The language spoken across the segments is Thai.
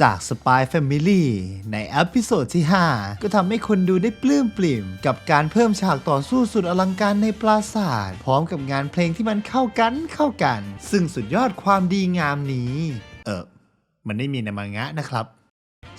จาก Spy Family ในเอพิโซดที่ 5 ก็ทำให้คนดูได้ปลื้มปลิ่ม กับการเพิ่มฉากต่อสู้สุดอลังการในปราสาท พร้อมกับงานเพลงที่มันเข้ากันเข้ากัน ซึ่งสุดยอดความดีงามนี้ เออมันไม่มีในมังงะนะครับ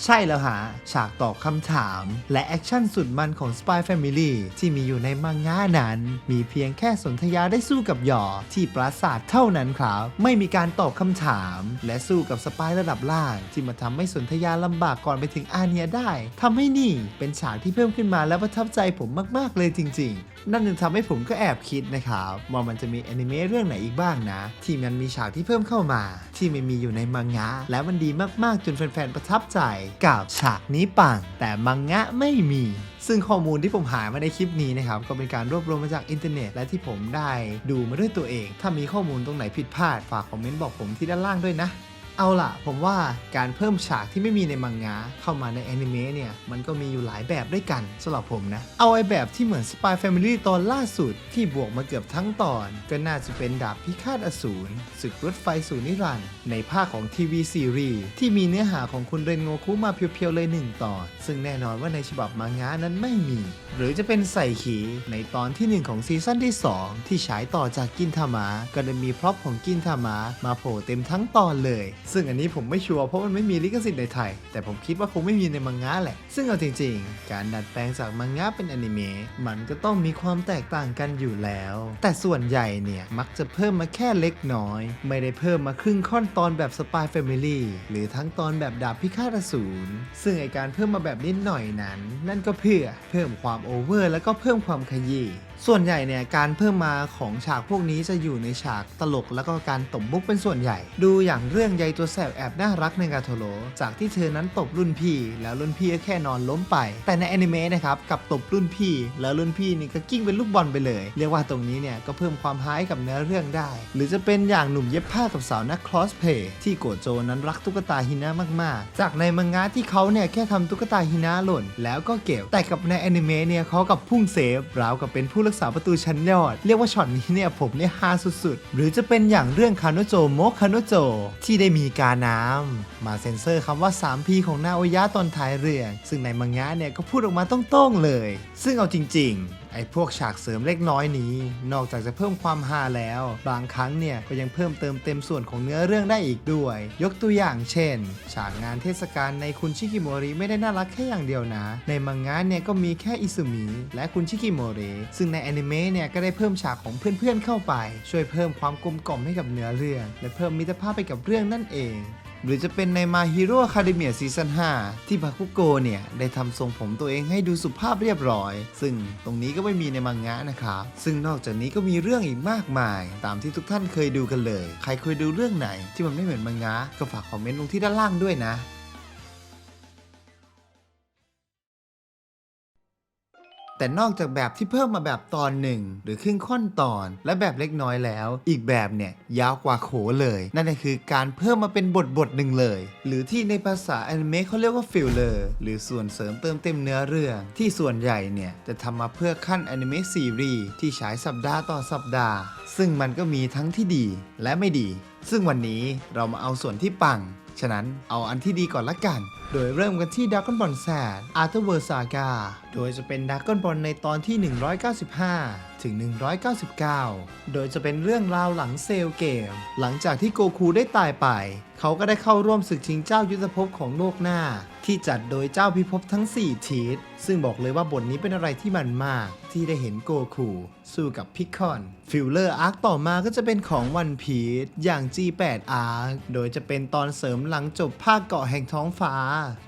ใช่แล้วฮะฉากตอบคำถาม และแอคชั่นสุดมันของ Spy Family ที่มีอยู่ในมังงะนั้น มีเพียงแค่สนธยาได้สู้กับหยอที่ปราสาทเท่านั้นครับ ไม่มีการตอบคำถาม และสู้กับสปายระดับล่าง ที่มาทำให้สนธยาลำบากก่อนไปถึงอาเนียได้ทำให้นี่เป็นฉากที่เพิ่มขึ้นมาและประทับใจผมมาก ๆ เลยจริง ๆนั่นจึงทำให้ผมก็แอบคิดนะครับว่ามันจะมีแอนิเมะเรื่องไหนอีกบ้างนะ ที่มันมีฉากที่เพิ่มเข้ามา ที่ไม่มีอยู่ในมังงะ และมันดีมากๆจนแฟนๆประทับใจกับฉากนี้ปังแต่มังงะไม่มี ซึ่งข้อมูลที่ผมหามาในคลิปนี้นะครับ ก็เป็นการรวบรวมมาจากอินเทอร์เน็ต และที่ผมได้ดูมาด้วยตัวเอง ถ้ามีข้อมูลตรงไหนผิดพลาด ฝากคอมเมนต์บอกผมที่ด้านล่างด้วยนะ เอาล่ะ ผมว่าการเพิ่มฉากที่ไม่มีในมังงะเข้ามาในแอนิเมะเนี่ย มันก็มีอยู่หลายแบบด้วยกันสำหรับผมนะ เอาไอ้แบบที่เหมือน Spy Family ตอนล่าสุด ที่บวกมาเกือบทั้งตอน ก็น่าจะเป็นดาบพิฆาตอสูรศึกรถไฟสู่นิรันดร์ในภาคของทีวีซีรีส์ที่มีเนื้อหาของคุณเรนโงคุมาเพียวๆเลยหนึ่งตอน ซึ่งแน่นอนว่าในฉบับมังงะนั้นไม่มี หรือจะเป็นใส่ขีในตอนที่หนึ่งของซีซั่นที่สองที่ฉายต่อจากกินทามะก็ได้มีพร็อพของกินทามะมาโผล่เต็มทั้งตอนเลยซึ่งอันนี้ผมไม่ชัวร์เพราะมันไม่มีลิขสิทธิ์ในไทย แต่ผมคิดว่าคงไม่มีในมังงะแหละ ซึ่งเอาจริงๆ การดัดแปลงจากมังงะเป็นอนิเมะมันก็ต้องมีความแตกต่างกันอยู่แล้ว แต่ส่วนใหญ่เนี่ยมักจะเพิ่มมาแค่เล็กน้อย ไม่ได้เพิ่มมาครึ่งค่อนตอนแบบสปายแฟมิลี่หรือทั้งตอนแบบดาบพิฆาตอสูรซึ่งไอการเพิ่มมาแบบนิดหน่อยนั้น นั่นก็เพื่อเพิ่มความโอเวอร์แล้วก็เพิ่มความขยี้ส่วนใหญ่เนี่ยการเพิ่มมาของฉากพวกนี้จะอยู่ในฉากตลกแล้วก็การตบมุกเป็นส่วนใหญ่ ดูอย่างเรื่องใยตัวแสบแอบน่ารักในกาโทโรจากที่เธอนั้นตบรุ่นพี่ แล้วรุ่นพี่ก็แค่นอนล้มไป แต่ในแอนิเมะนะครับกับตบรุ่นพี่ แล้วรุ่นพี่นี่ก็กิ้งเป็นลูกบอลไปเลย เรียกว่าตรงนี้เนี่ยก็เพิ่มความฮาให้กับเนื้อเรื่องได้ หรือจะเป็นอย่างหนุ่มเย็บผ้ากับสาวนักคลอสเพย์ที่โกโจนั้นรักตุ๊กตาฮินะมากๆ จากในมังงะที่เขาเนี่ยแค่ทำตุ๊กตาฮินะหล่น แล้วก็เก็บ แต่กับในแอนิเมะเนี่ยเขากับพุ่งเซฟราวกับเป็นผู้รักษาประตูชั้นยอด เรียกว่าช็อตนี้เนี่ยผมเนี่ยฮาสุดๆ หรือจะเป็นอย่างเรื่องคาโนโจโมคาโนโจที่ได้มีีกาน้ำมาเซ็นเซอร์คำว่า 3P ของนาโอยะตอนท้ายเรื่อง ซึ่งในมังงะเนี่ยก็พูดออกมาต้องๆเลย ซึ่งเอาจริง ๆ ไอ้พวกฉากเสริมเล็กน้อยนี้ นอกจากจะเพิ่มความฮาแล้ว บางครั้งเนี่ยก็ยังเพิ่มเติมเต็มส่วนของเนื้อเรื่องได้อีกด้วย ยกตัวอย่างเช่น ฉากงานเทศกาลในคุณชิกิโมริไม่ได้น่ารักแค่อย่างเดียวนะ ในมังงะเนี่ยก็มีแค่อิซุมิและคุณชิกิโมริซึ่งในแอนิเมะเนี่ยก็ได้เพิ่มฉากของเพื่อนๆเข้าไป ช่วยเพิ่มความกลมกล่อมให้กับเนื้อเรื่อง และเพิ่มมิตรภาพไปกับเรื่องนั่นเอง หรือจะเป็นใน My Hero Academia ซีซั่น5ที่บาคุโกเนี่ย ได้ทำทรงผมตัวเองให้ดูสุภาพเรียบร้อย ซึ่งตรงนี้ก็ไม่มีในมังงะนะครับ ซึ่งนอกจากนี้ก็มีเรื่องอีกมากมาย ตามที่ทุกท่านเคยดูกันเลย ใครเคยดูเรื่องไหนที่มันไม่เหมือนมังงะก็ฝากคอมเมนต์ลงที่ด้านล่างด้วยนะ แต่นอกจากแบบที่เพิ่มมาแบบตอนหนึ่งหรือครึ่งค่อนตอนและแบบเล็กน้อยแล้ว อีกแบบเนี่ยยาวกว่าโขเลย นั่นก็คือการเพิ่มมาเป็นบทบทหนึ่งเลย หรือที่ในภาษาแอนิเมะเขาเรียกว่าฟิลเลอร์หรือส่วนเสริมเติมเต็มเนื้อเรื่อง ที่ส่วนใหญ่เนี่ยจะทำมาเพื่อขั้นแอนิเมะซีรีส์ที่ฉายสัปดาห์ต่อสัปดาห์ ซึ่งมันก็มีทั้งที่ดีและไม่ดี ซึ่งวันนี้เรามาเอาส่วนที่ปัง ฉะนั้นเอาอันที่ดีก่อนละกัน โดยเริ่มกันที่ด r a ก้อนบอลแซดอาร์เธอร์เวอร์ซากาโดยจะเป็นด r a ก้อนบอลในตอนที่ 195 ถึง 199 โดยจะเป็นเรื่องราวหลังเซลเกม หลังจากที่โกคูได้ตายไป เขาก็ได้เข้าร่วมศึกชิงเจ้ายุทธภพของโลกหน้า ที่จัดโดยเจ้าพิภพทั้ง 4 ทีท ซึ่งบอกเลยว่าบทนี้เป็นอะไรที่มันมากที่ได้เห็นโกคูสู้กับพิคอน ฟิลเลอร์อาร์คต่อมาก็จะเป็นของวันพีชอย่าง G8 Arc โดยจะเป็นตอนเสริมหลังจบภาคเกาะแห่งท้องฟ้า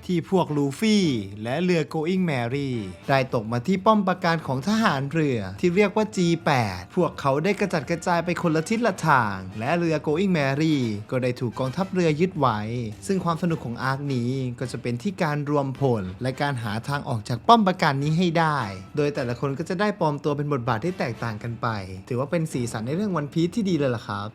ที่พวกลูฟี่และเรือ Going Mary ได้ตกมาที่ป้อมปราการของทหารเรือที่เรียกว่า G8 พวกเขาได้กระจัดกระจายไปคนละทิศละทาง และเรือ Going Mary ก็ได้ถูกกองทัพเรือยึดไว้ ซึ่งความสนุกของอาร์คนี้ก็จะเป็นที่การรวมพลและการหาทางออกจากป้อมประการนี้ให้ได้ โดยแต่ละคนก็จะได้ปลอมตัวเป็นบทบาทที่แตกต่างกันไป ถือว่าเป็นสีสันในเรื่องวันพีชที่ดีเลยล่ะครับ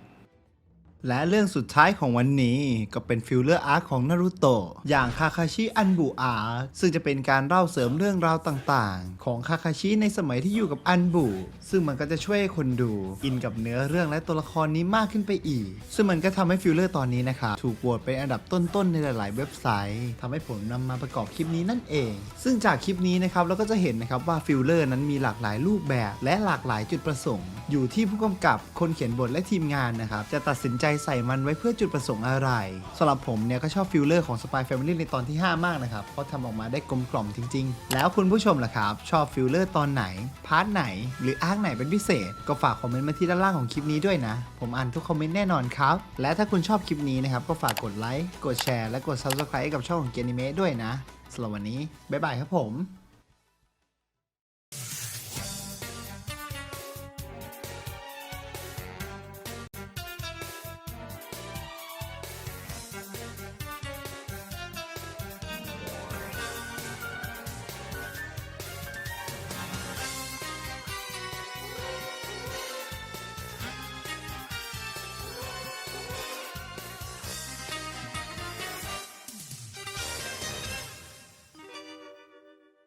และเรื่องสุดท้ายของวันนี้ก็เป็นฟิลเลอร์อาร์คของนารูโตะอย่างคาคาชิอันบุอาร์ซึ่งจะเป็นการเล่าเสริมเรื่องราวต่างๆ ของคาคาชิในสมัยที่อยู่กับอันบุ ซึ่งมันก็จะช่วยให้คนดู อินกับเนื้อเรื่องและตัวละครนี้มากขึ้นไปอีก ซึ่งมันก็ทำให้ฟิลเลอร์ตอนนี้นะครับถูกโหวตเป็นอันดับต้นๆในหลายๆ เว็บไซต์ทำให้ผมนำมาประกอบคลิปนี้นั่นเอง ซึ่งจากคลิปนี้นะครับเราก็จะเห็นนะครับว่าฟิลเลอร์นั้นมีหลากหลายรูปแบบ และหลากหลายจุดประสงค์ อยู่ที่ผู้กำกับคนเขียนบทและทีมงานนะครับจะตัดสินใจใส่มันไว้เพื่อจุดประสงค์อะไรสำหรับผมเนี่ยก็ชอบฟิลเลอร์ของ Spy Family ในตอนที่ 5 มากนะครับ เพราะทำออกมาได้กลมกล่อมจริง ๆ แล้วคุณผู้ชมล่ะครับ ชอบฟิลเลอร์ตอนไหน พาร์ทไหน หรืออาร์คไหนเป็นพิเศษ ก็ฝากคอมเมนต์มาที่ด้านล่างของคลิปนี้ด้วยนะ ผมอ่านทุกคอมเมนต์แน่นอนครับ และถ้าคุณชอบคลิปนี้นะครับก็ฝากกดไลค์ กดแชร์ และกด Subscribe กับช่องของเกนิเมะด้วยนะสำหรับวันนี้บ๊ายบายครับผม